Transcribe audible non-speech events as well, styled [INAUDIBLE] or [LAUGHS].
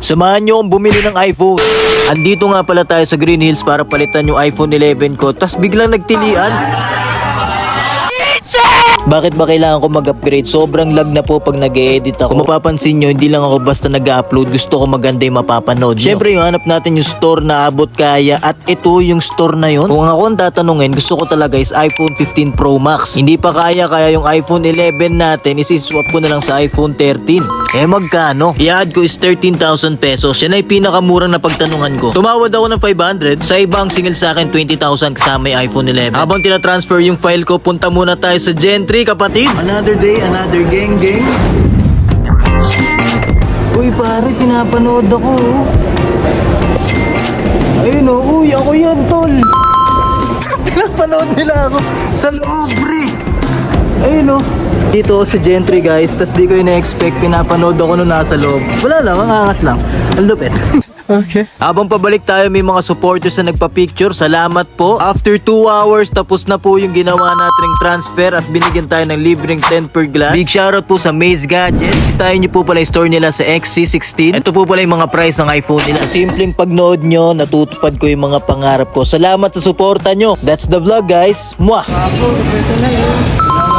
Samahan nyo akong bumili ng iPhone. Andito nga pala tayo sa Green Hills para palitan yung iPhone 11 ko. Tapos biglang nagtilian. Bakit ba kailangan ko mag-upgrade? Sobrang lag na po pag nag edit ako. Kung mapapansin nyo, hindi lang ako basta nag-upload. Gusto ko maganda yung mapapanood. nyo. Siyempre, yung hanap natin yung store na abot kaya at ito yung store na yun. Kung ako ang tatanungin, gusto ko talaga is iPhone 15 Pro Max. Hindi pa kaya kaya yung iPhone 11 natin, isi-swap ko na lang sa iPhone 13. Eh magkano? I-add ko is 13,000 pesos. Yan ay pinakamurang na pagtanungan ko. Tumawad ako ng 500. Sa ibang singil sa akin 20,000 kasama yung iPhone 11. Habang tinatransfer yung file ko, punta muna tayo sa Gentry kapatid. Another day, another gang gang. Uy pare, pinapanood ako. oh. Ayun o, uy ako yan tol. [LAUGHS] pinapanood nila ako sa loob pre. Ayun o. Dito sa Gentry guys, tas di ko ina-expect pinapanood ako nung nasa loob. Wala lang, ang angas lang. Ang lupit. [LAUGHS] Okay. Habang pabalik tayo may mga supporters na nagpa-picture. Salamat po. After 2 hours, tapos na po yung ginawa nating transfer at binigyan tayo ng libreng 10 per glass. Big shoutout po sa Maze Gadgets. Visitahin niyo po pala yung store nila sa XC16. Ito po pala yung mga price ng iPhone nila. Simpleng pagnood nyo, natutupad ko yung mga pangarap ko. Salamat sa suporta nyo. That's the vlog guys. Mwah! Eh.